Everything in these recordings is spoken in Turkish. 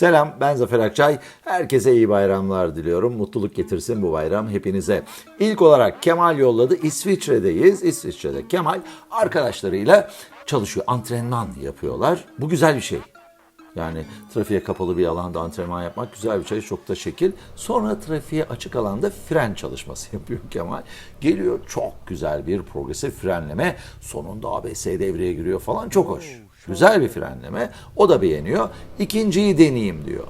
Selam ben Zafer Akçay. Herkese iyi bayramlar diliyorum. Mutluluk getirsin bu bayram hepinize. İlk olarak Kemal yolladı. İsviçre'deyiz. İsviçre'de Kemal arkadaşlarıyla çalışıyor. Antrenman yapıyorlar. Bu güzel bir şey. Yani trafiğe kapalı bir alanda antrenman yapmak güzel bir şey. Çok da şekil. Sonra trafiğe açık alanda fren çalışması yapıyor Kemal. Geliyor çok güzel bir progresif frenleme. Sonunda ABS devreye giriyor falan. Çok hoş. Güzel bir frenleme. O da beğeniyor. İkinciyi deneyeyim diyor.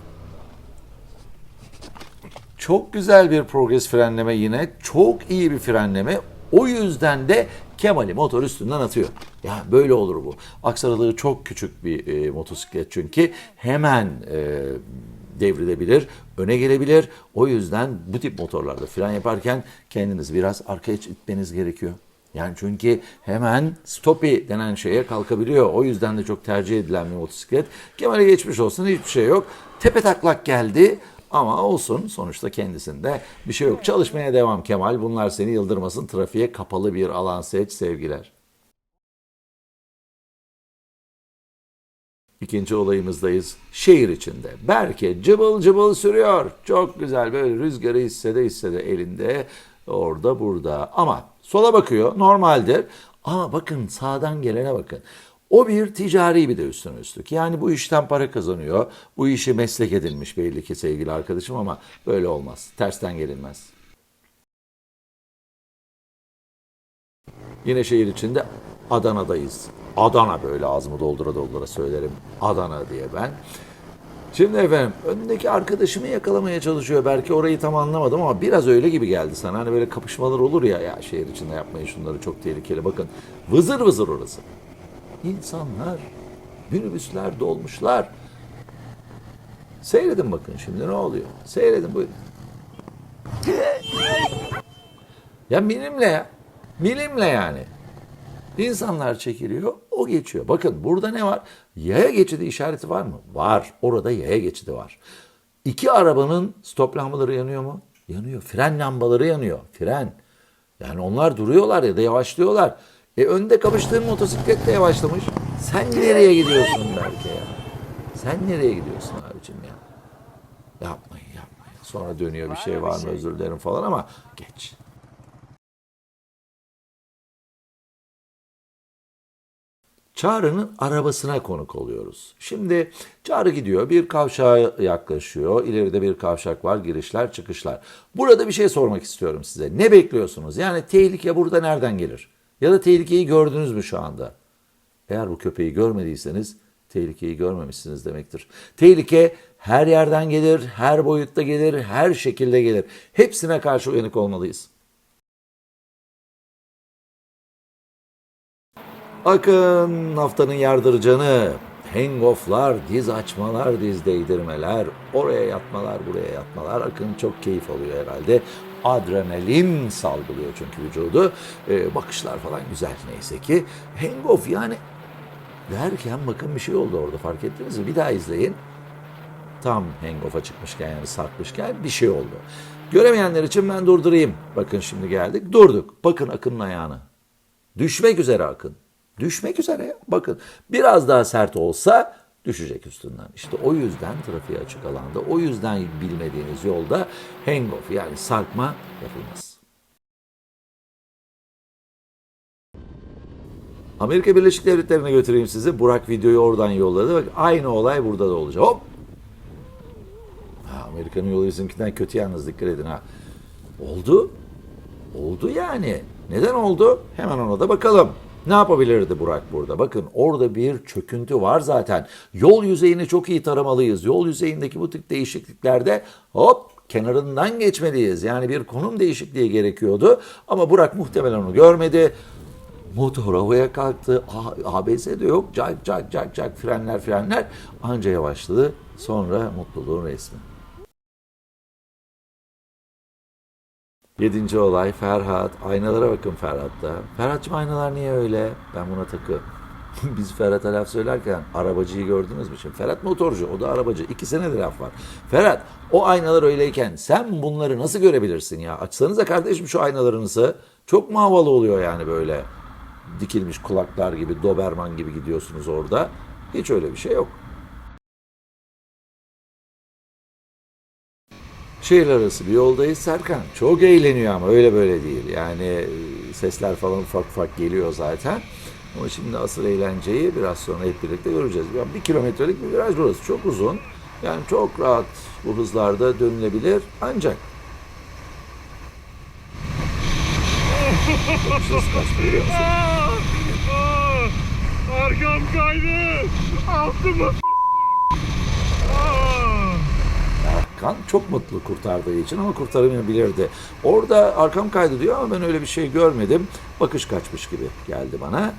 Çok güzel bir progres frenleme yine. Çok iyi bir frenleme. O yüzden de Kemal'i motor üstünden atıyor. Ya böyle olur bu. Aksaralığı çok küçük bir e, motosiklet çünkü hemen e, devrilebilir, öne gelebilir. O yüzden bu tip motorlarda fren yaparken kendinizi biraz arkaya itmeniz gerekiyor. Yani çünkü hemen stopi denen şeye kalkabiliyor. O yüzden de çok tercih edilen bir motosiklet. Kemal'e geçmiş olsun hiçbir şey yok. Tepe taklak geldi ama olsun sonuçta kendisinde bir şey yok. Çalışmaya devam Kemal. Bunlar seni yıldırmasın. Trafiğe kapalı bir alan seç sevgiler. İkinci olayımızdayız. Şehir içinde. Berke cıbıl cıbıl sürüyor. Çok güzel böyle rüzgarı hissede hissede elinde orada burada. Ama sola bakıyor normaldir. Ama bakın sağdan gelene bakın. O bir ticari bir de üstüne üstlük. Yani bu işten para kazanıyor. Bu işi meslek edinmiş belli ki sevgili arkadaşım ama böyle olmaz. Tersten gelinmez. Yine şehir içinde Adana'dayız. Adana böyle ağzımı doldura doldura söylerim. Adana diye ben. Şimdi efendim önündeki arkadaşımı yakalamaya çalışıyor. Belki orayı tam anlamadım ama biraz öyle gibi geldi sana. Hani böyle kapışmalar olur ya ya şehir içinde yapmayın şunları çok tehlikeli. Bakın vızır vızır orası. İnsanlar, minibüsler dolmuşlar. Seyredin bakın şimdi ne oluyor. Seyredin buyurun. Ya milimle ya. Milimle yani. İnsanlar çekiliyor, o geçiyor. Bakın burada ne var? Yaya geçidi işareti var mı? Var. Orada yaya geçidi var. İki arabanın stop lambaları yanıyor mu? Yanıyor. Fren lambaları yanıyor. Fren. Yani onlar duruyorlar ya da yavaşlıyorlar. E önde kapıştığın motosiklet de yavaşlamış. Sen nereye gidiyorsun belki ya? Sen nereye gidiyorsun abicim ya? Yapmayın yapmayın. Sonra dönüyor bir şey var mı özür dilerim falan ama geç. Çağrı'nın arabasına konuk oluyoruz. Şimdi Çağrı gidiyor, bir kavşağa yaklaşıyor. İleride bir kavşak var, girişler, çıkışlar. Burada bir şey sormak istiyorum size. Ne bekliyorsunuz? Yani tehlike burada nereden gelir? Ya da tehlikeyi gördünüz mü şu anda? Eğer bu köpeği görmediyseniz tehlikeyi görmemişsiniz demektir. Tehlike her yerden gelir, her boyutta gelir, her şekilde gelir. Hepsine karşı uyanık olmalıyız. Akın haftanın yardırcanı. Hangoff'lar, diz açmalar, diz değdirmeler, oraya yatmalar, buraya yatmalar. Akın çok keyif alıyor herhalde. Adrenalin salgılıyor çünkü vücudu. Ee, bakışlar falan güzel neyse ki. Hangoff yani derken bakın bir şey oldu orada fark ettiniz mi? Bir daha izleyin. Tam hangoff'a çıkmışken yani sarkmışken bir şey oldu. Göremeyenler için ben durdurayım. Bakın şimdi geldik. Durduk. Bakın Akın'ın ayağını. Düşmek üzere Akın. Düşmek üzere. Bakın biraz daha sert olsa düşecek üstünden. İşte o yüzden trafiğe açık alanda, o yüzden bilmediğiniz yolda hangoff yani sarkma yapılmaz. Amerika Birleşik Devletleri'ne götüreyim sizi. Burak videoyu oradan yolladı. Bak aynı olay burada da olacak. Hop! Amerika'nın yolu bizimkinden kötü yalnız dikkat edin ha. Oldu. Oldu yani. Neden oldu? Hemen ona da bakalım. Ne yapabilirdi Burak burada? Bakın orada bir çöküntü var zaten. Yol yüzeyini çok iyi taramalıyız. Yol yüzeyindeki bu tip değişikliklerde hop kenarından geçmeliyiz. Yani bir konum değişikliği gerekiyordu. Ama Burak muhtemelen onu görmedi. Motor havaya kalktı. ABS de yok. Cak cak cak cak frenler frenler. Anca yavaşladı. Sonra mutluluğun resmi. Yedinci olay Ferhat. Aynalara bakın Ferhat'ta. Ferhat'cığım aynalar niye öyle? Ben buna takı. Biz Ferhat'a laf söylerken arabacıyı gördünüz mü? Şimdi Ferhat motorcu, o da arabacı. İkisine de laf var. Ferhat, o aynalar öyleyken sen bunları nasıl görebilirsin ya? Açsanıza kardeşim şu aynalarınızı. Çok mu havalı oluyor yani böyle? Dikilmiş kulaklar gibi, Doberman gibi gidiyorsunuz orada. Hiç öyle bir şey yok. Şehir arası bir yoldayız Serkan. Çok eğleniyor ama öyle böyle değil. Yani e, sesler falan ufak ufak geliyor zaten. Ama şimdi asıl eğlenceyi biraz sonra hep birlikte göreceğiz. Yani bir kilometrelik bir viraj burası. Çok uzun. Yani çok rahat bu hızlarda dönülebilir. Ancak hız kaçtı! Arkam kaydı. Altıma Aa! Kan çok mutlu kurtardığı için ama kurtaramayabilirdi. Orada arkam kaydı diyor ama ben öyle bir şey görmedim. Bakış kaçmış gibi geldi bana.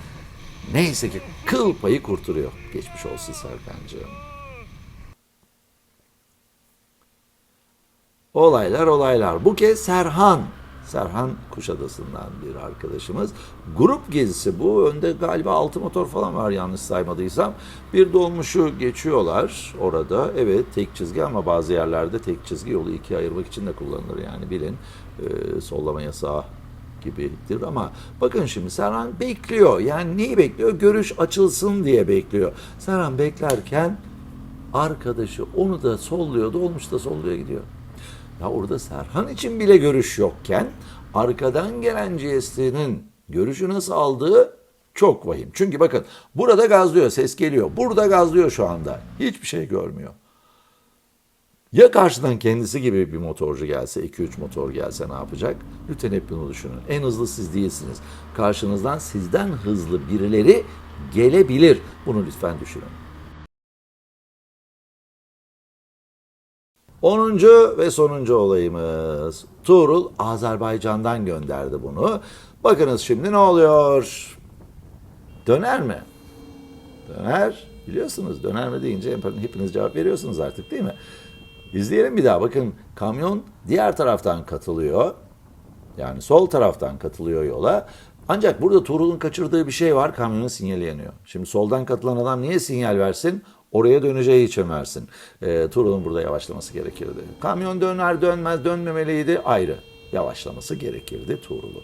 Neyse ki kıl payı kurtarıyor. Geçmiş olsun Serkan'cığım. Olaylar olaylar. Bu kez Serhan. Serhan Kuşadası'ndan bir arkadaşımız. Grup gezisi bu. Önde galiba altı motor falan var yanlış saymadıysam. Bir dolmuşu geçiyorlar orada. Evet tek çizgi ama bazı yerlerde tek çizgi yolu ikiye ayırmak için de kullanılır. Yani bilin e, sollama yasağı gibidir ama bakın şimdi Serhan bekliyor. Yani neyi bekliyor? Görüş açılsın diye bekliyor. Serhan beklerken arkadaşı onu da solluyor, dolmuş da solluyor gidiyor. Ya orada Serhan için bile görüş yokken arkadan gelen GST'nin görüşü nasıl aldığı çok vahim. Çünkü bakın burada gazlıyor, ses geliyor. Burada gazlıyor şu anda. Hiçbir şey görmüyor. Ya karşıdan kendisi gibi bir motorcu gelse, 2-3 motor gelse ne yapacak? Lütfen hep bunu düşünün. En hızlı siz değilsiniz. Karşınızdan sizden hızlı birileri gelebilir. Bunu lütfen düşünün. 10. ve sonuncu olayımız. Tuğrul Azerbaycan'dan gönderdi bunu. Bakınız şimdi ne oluyor? Döner mi? Döner. Biliyorsunuz döner mi deyince hepiniz cevap veriyorsunuz artık değil mi? İzleyelim bir daha. Bakın kamyon diğer taraftan katılıyor. Yani sol taraftan katılıyor yola. Ancak burada Tuğrul'un kaçırdığı bir şey var. Kamyonun sinyali yanıyor. Şimdi soldan katılan adam niye sinyal versin? Oraya döneceği için versin. E, Tuğrul'un burada yavaşlaması gerekirdi. Kamyon döner dönmez dönmemeliydi ayrı. Yavaşlaması gerekirdi Tuğrul'un.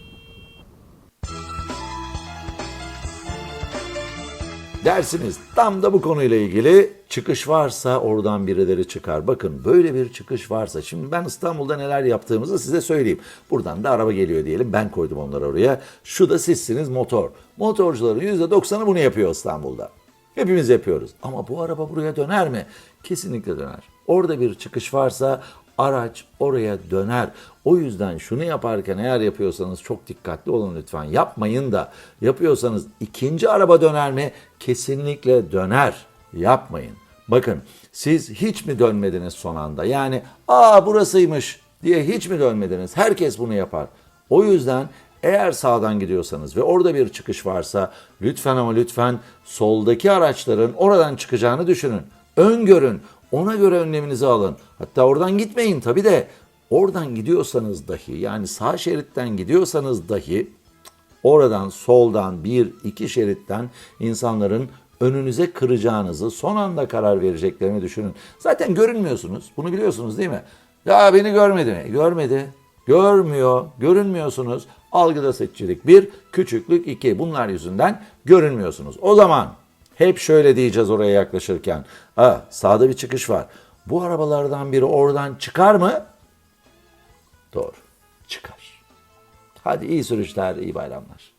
Dersiniz tam da bu konuyla ilgili çıkış varsa oradan birileri çıkar. Bakın böyle bir çıkış varsa şimdi ben İstanbul'da neler yaptığımızı size söyleyeyim. Buradan da araba geliyor diyelim ben koydum onları oraya. Şu da sizsiniz motor. Motorcuların %90'ı bunu yapıyor İstanbul'da. Hepimiz yapıyoruz. Ama bu araba buraya döner mi? Kesinlikle döner. Orada bir çıkış varsa araç oraya döner. O yüzden şunu yaparken eğer yapıyorsanız çok dikkatli olun lütfen. Yapmayın da yapıyorsanız ikinci araba döner mi? Kesinlikle döner. Yapmayın. Bakın siz hiç mi dönmediniz son anda? Yani aa burasıymış diye hiç mi dönmediniz? Herkes bunu yapar. O yüzden eğer sağdan gidiyorsanız ve orada bir çıkış varsa lütfen ama lütfen soldaki araçların oradan çıkacağını düşünün. Öngörün. Ona göre önleminizi alın. Hatta oradan gitmeyin tabii de oradan gidiyorsanız dahi yani sağ şeritten gidiyorsanız dahi oradan soldan bir iki şeritten insanların önünüze kıracağınızı son anda karar vereceklerini düşünün. Zaten görünmüyorsunuz. Bunu biliyorsunuz değil mi? Ya beni görmedi mi? Görmedi. Görmüyor. Görünmüyorsunuz. Algıda seçicilik bir, küçüklük iki. Bunlar yüzünden görünmüyorsunuz. O zaman hep şöyle diyeceğiz oraya yaklaşırken. Ha, sağda bir çıkış var. Bu arabalardan biri oradan çıkar mı? Doğru. Çıkar. Hadi iyi sürüşler, iyi bayramlar.